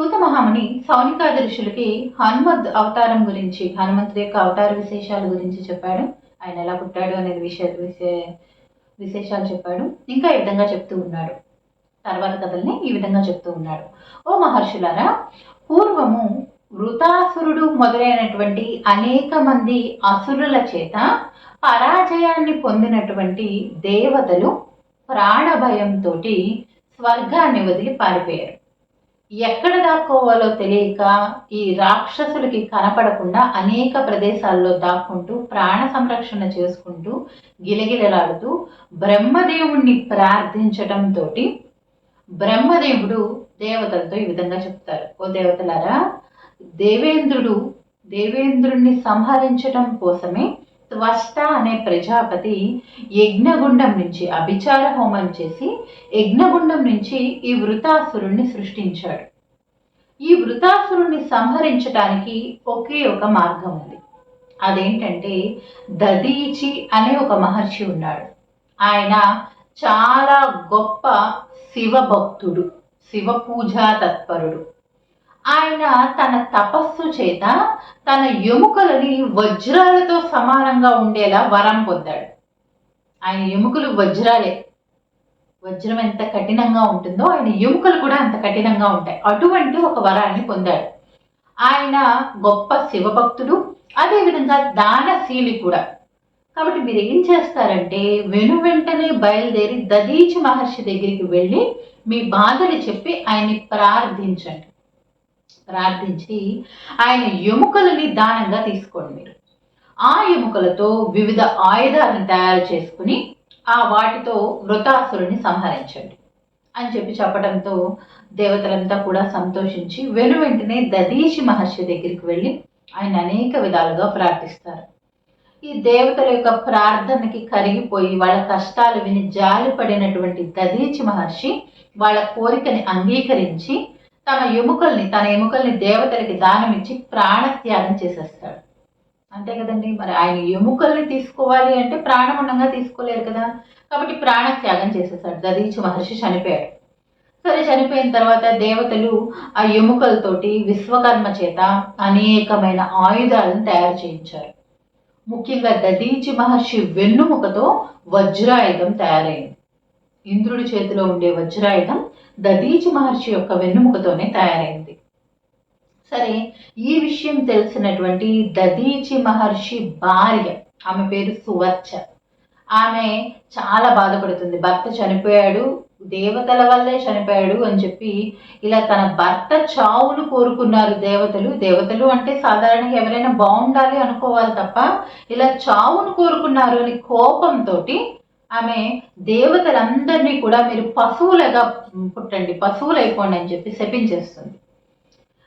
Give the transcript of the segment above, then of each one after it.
సూత మహాముని సౌనికాద ఋషులకి హనుమద్ అవతారం గురించి హనుమంతుడి యొక్క అవతార విశేషాల గురించి చెప్పాడు. ఆయన ఎలా పుట్టాడు అనేది విషయ విశేషాలు చెప్పాడు. ఇంకా ఈ విధంగా చెప్తూ ఉన్నాడు. తర్వాత కథల్ని ఈ విధంగా చెప్తూ ఉన్నాడు. ఓ మహర్షులారా పూర్వము వృతాసురుడు మొదలైనటువంటి అనేక మంది అసురుల చేత పరాజయాన్ని పొందినటువంటి దేవతలు ప్రాణభయంతో స్వర్గాన్ని వదిలి పారిపోయారు. ఎక్కడ దాక్కోవాలో తెలియక ఈ రాక్షసులకి కనపడకుండా అనేక ప్రదేశాల్లో దాక్కుంటూ ప్రాణ సంరక్షణ చేసుకుంటూ గిలగిలలాడుతూ బ్రహ్మదేవుణ్ణి ప్రార్థించటంతో బ్రహ్మదేవుడు దేవతలతో ఈ విధంగా చెప్తారు. ఓ దేవతలారా దేవేంద్రుడు దేవేంద్రుణ్ణి సంహరించటం కోసమే త్వష్ట అనే ప్రజాపతి యజ్ఞగుండం నుంచి అభిచార హోమం చేసి యజ్ఞగుండం నుంచి ఈ వృతాసురుణ్ణి సృష్టించాడు. ఈ వృతాసురుణ్ణి సంహరించటానికి ఒకే ఒక మార్గం ఉంది. అదేంటంటే దదీచి అనే ఒక మహర్షి ఉన్నాడు. ఆయన చాలా గొప్ప శివభక్తుడు శివ పూజా తత్పరుడు. ఆయన తన తపస్సు చేత తన ఎముకలని వజ్రాలతో సమానంగా ఉండేలా వరం పొందాడు. ఆయన ఎముకలు వజ్రాలే వజ్రం ఎంత కఠినంగా ఉంటుందో ఆయన ఎముకలు కూడా అంత కఠినంగా ఉంటాయి. అటువంటి ఒక వరాన్ని పొందాడు. ఆయన గొప్ప శివభక్తుడు అదేవిధంగా దానశీలి కూడా. కాబట్టి మీరు ఏం చేస్తారంటే వెను వెంటనే బయలుదేరి దదీచి మహర్షి దగ్గరికి వెళ్ళి మీ బాధలు చెప్పి ఆయన్ని ప్రార్థించండి. ప్రార్థించి ఆయన ఎముకలని దానంగా తీసుకోండి మీరు. ఆ ఎముకలతో వివిధ ఆయుధాలను తయారు చేసుకుని ఆ వాటితో వృతాసురుని సంహరించండి అని చెప్పి చెప్పడంతో దేవతలంతా కూడా సంతోషించి వెను వెంటనే దదీషి మహర్షి దగ్గరికి వెళ్ళి ఆయన అనేక విధాలుగా ప్రార్థిస్తారు. ఈ దేవతల యొక్క ప్రార్థనకి కరిగిపోయి వాళ్ళ కష్టాలు విని జాలిపడినటువంటి దదీచి మహర్షి వాళ్ళ కోరికని అంగీకరించి తన ఎముకల్ని తన ఎముకల్ని దేవతలకి దానమిచ్చి ప్రాణత్యాగం చేసేస్తాడు. అంతే కదండి. మరి ఆయన ఎముకల్ని తీసుకోవాలి అంటే ప్రాణం ఉండగా తీసుకోలేరు కదా. కాబట్టి ప్రాణత్యాగం చేసేసాడు. దదీచి మహర్షి చనిపోయాడు. సరే చనిపోయిన తర్వాత దేవతలు ఆ ఎముకలతోటి విశ్వకర్మ చేత అనేకమైన ఆయుధాలను తయారు చేయించారు. ముఖ్యంగా దదీచి మహర్షి వెన్నుముకతో వజ్రాయుధం తయారైంది. ఇంద్రుడి చేతిలో ఉండే వజ్రాయుధం దదీచి మహర్షి యొక్క వెన్నుముకతోనే తయారైంది. సరే ఈ విషయం తెలిసినటువంటి దదీచి మహర్షి భార్య ఆమె పేరు సువర్చ. ఆమె చాలా బాధపడుతుంది. భర్త చనిపోయాడు దేవతల వల్లే చనిపోయాడు అని చెప్పి ఇలా తన భర్త చావును కోరుకున్నారు దేవతలు. దేవతలు అంటే సాధారణంగా ఎవరైనా బాగుండాలి అనుకోవాలి తప్ప ఇలా చావును కోరుకున్నారు అని కోపంతో ఆమె దేవతలందరినీ కూడా మీరు పశువులుగా పుట్టండి పశువులు అయిపోండి అని చెప్పి శపించేస్తుంది.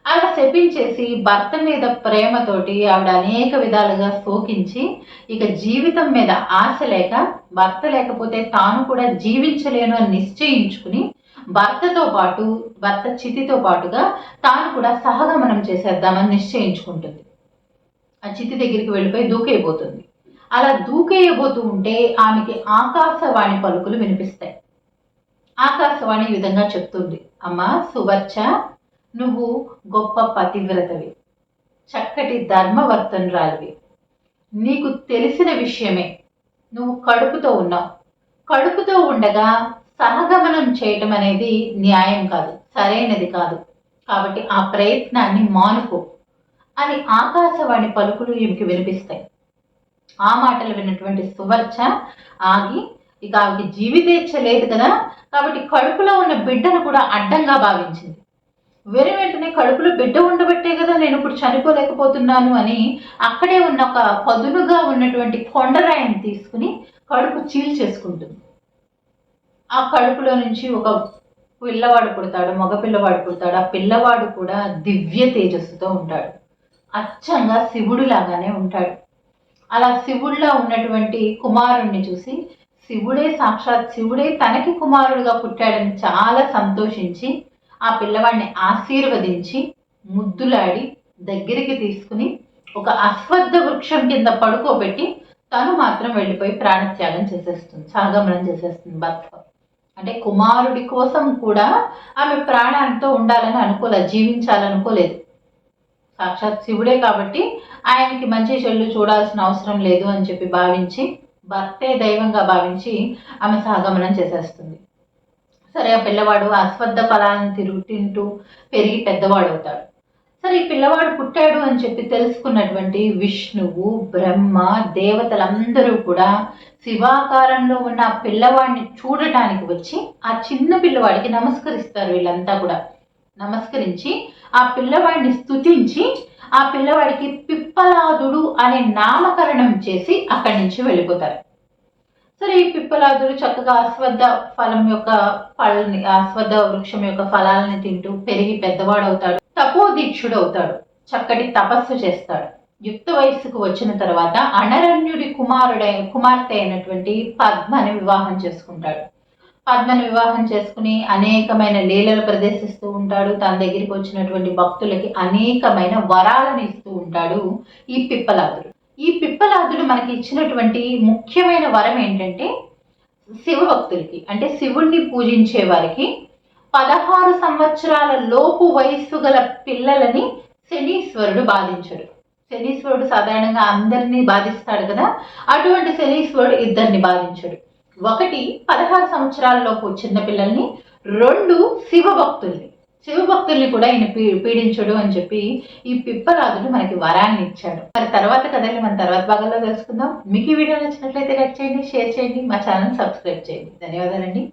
అలా శపించేసి భర్త మీద ప్రేమతోటి ఆవిడ అనేక విధాలుగా శోకించి ఇక జీవితం మీద ఆశ లేక భర్త లేకపోతే తాను కూడా జీవించలేను అని నిశ్చయించుకుని భర్తతో పాటు భర్త చితితో పాటుగా తాను కూడా సహగమనం చేసేద్దామని నిశ్చయించుకుంటుంది. ఆ చితి దగ్గరికి వెళ్ళిపోయి దూకేయబోతుంది. అలా దూకేయబోతూ ఉంటే ఆమెకి ఆకాశవాణి పలుకులు వినిపిస్తాయి. ఆకాశవాణి ఈ విధంగా చెప్తుంది. అమ్మ సువర్చ నువ్వు గొప్ప పతివ్రతవి. చక్కటి ధర్మవర్తనురాలివి. నీకు తెలిసిన విషయమే. నువ్వు కడుపుతో ఉన్నావు. కడుపుతో ఉండగా సహగమనం చేయటం అనేది న్యాయం కాదు సరైనది కాదు. కాబట్టి ఆ ప్రయత్నాన్ని మానుకో అని ఆకాశవాణి పలుకులు ఈమెకి వినిపిస్తాయి. ఆ మాటలు విన్నటువంటి సువర్చ ఆగి ఇక ఆమెకి జీవితేచ్ఛ లేదు కదా. కాబట్టి కడుపులో ఉన్న బిడ్డను కూడా అడ్డంగా భావించింది. వెను వెంటనే కడుపులో బిడ్డ ఉండబట్టే కదా నేను ఇప్పుడు చనిపోలేకపోతున్నాను అని అక్కడే ఉన్న ఒక పదునుగా ఉన్నటువంటి కొండరాయిని తీసుకుని కడుపు చీల్ చేసుకుంటుంది ఆ కడుపులో నుంచి ఒక పిల్లవాడు పుడతాడు మగ పిల్లవాడు పుడతాడు ఆ పిల్లవాడు కూడా దివ్య తేజస్సుతో ఉంటాడు. అచ్చంగా శివుడు లాగానే ఉంటాడు. అలా శివుడిలా ఉన్నటువంటి కుమారుణ్ణి చూసి శివుడే సాక్షాత్ శివుడే తనకి కుమారుడుగా పుట్టాడని చాలా సంతోషించి ఆ పిల్లవాడిని ఆశీర్వదించి ముద్దులాడి దగ్గరికి తీసుకుని ఒక అశ్వద్ధ వృక్షం కింద పడుకోబెట్టి తను మాత్రం వెళ్ళిపోయి ప్రాణత్యాగం చేసేస్తుంది సాగమనం చేసేస్తుంది భర్త అంటే కుమారుడి కోసం కూడా ఆమె ప్రాణాలతో ఉండాలని అనుకోలేదు జీవించాలనుకోలేదు. సాక్షాత్ శివుడే కాబట్టి ఆయనకి మంచి చెల్లు చూడాల్సిన అవసరం లేదు అని చెప్పి భావించి భర్తే దైవంగా భావించి ఆమె సహగమనం చేసేస్తుంది. సరే ఆ పిల్లవాడు అశ్వద్ధ ఫలాలను తిరుగు తింటూ పెరిగి పెద్దవాడు అవుతాడు సరే ఈ పిల్లవాడు పుట్టాడు అని చెప్పి తెలుసుకున్నటువంటి విష్ణువు బ్రహ్మ దేవతలందరూ కూడా శివాకారంలో ఉన్న ఆ పిల్లవాడిని చూడటానికి వచ్చి ఆ చిన్న పిల్లవాడికి నమస్కరిస్తారు వీళ్ళంతా కూడా. నమస్కరించి ఆ పిల్లవాడిని స్తుతించి ఆ పిల్లవాడికి పిప్పలాదుడు అనే నామకరణం చేసి అక్కడి నుంచి వెళ్ళిపోతారు. సరే ఈ పిప్పలాదుడు చక్కగా అశ్వద్ధ ఫలం యొక్క పళ్ళని అశ్వద్ధ వృక్షం యొక్క ఫలాలని తింటూ పెరిగి పెద్దవాడవుతాడు. తపోదీక్షుడు అవుతాడు చక్కటి తపస్సు చేస్తాడు. యుక్త వయస్సుకు వచ్చిన తర్వాత అనరణ్యుడి కుమారుడైన కుమార్తె అయినటువంటి పద్మని వివాహం చేసుకుంటాడు. పద్మని వివాహం చేసుకుని అనేకమైన లీలలు ప్రదర్శిస్తూ ఉంటాడు. తన దగ్గరికి వచ్చినటువంటి భక్తులకి అనేకమైన వరాలను ఇస్తూ ఉంటాడు ఈ పిప్పలాదుడు ఈ పిప్పలాదుడు మనకి ఇచ్చినటువంటి ముఖ్యమైన వరం ఏంటంటే శివభక్తులకి అంటే శివుణ్ణి పూజించే వారికి పదహారు సంవత్సరాల లోపు వయస్సు గల పిల్లలని శనీశ్వరుడు బాధించడు. శనీశ్వరుడు సాధారణంగా అందరినీ బాధిస్తాడు కదా? అటువంటి శనీశ్వరుడు ఇద్దరిని బాధించడు. ఒకటి పదహారు సంవత్సరాలలోపు చిన్న పిల్లల్ని రెండు శివభక్తుల్ని. శివభక్తుల్ని కూడా ఈయన పీ పీడించడు అని చెప్పి ఈ పిప్పరాజుడు మనకి వరాన్ని ఇచ్చాడు. మరి తర్వాత కథల్ని మన తర్వాత భాగంలో తెలుసుకుందాం. మీకు ఈ వీడియో నచ్చినట్లయితే లైక్ చేయండి షేర్ చేయండి మా ఛానల్ సబ్స్క్రైబ్ చేయండి. ధన్యవాదాలండి.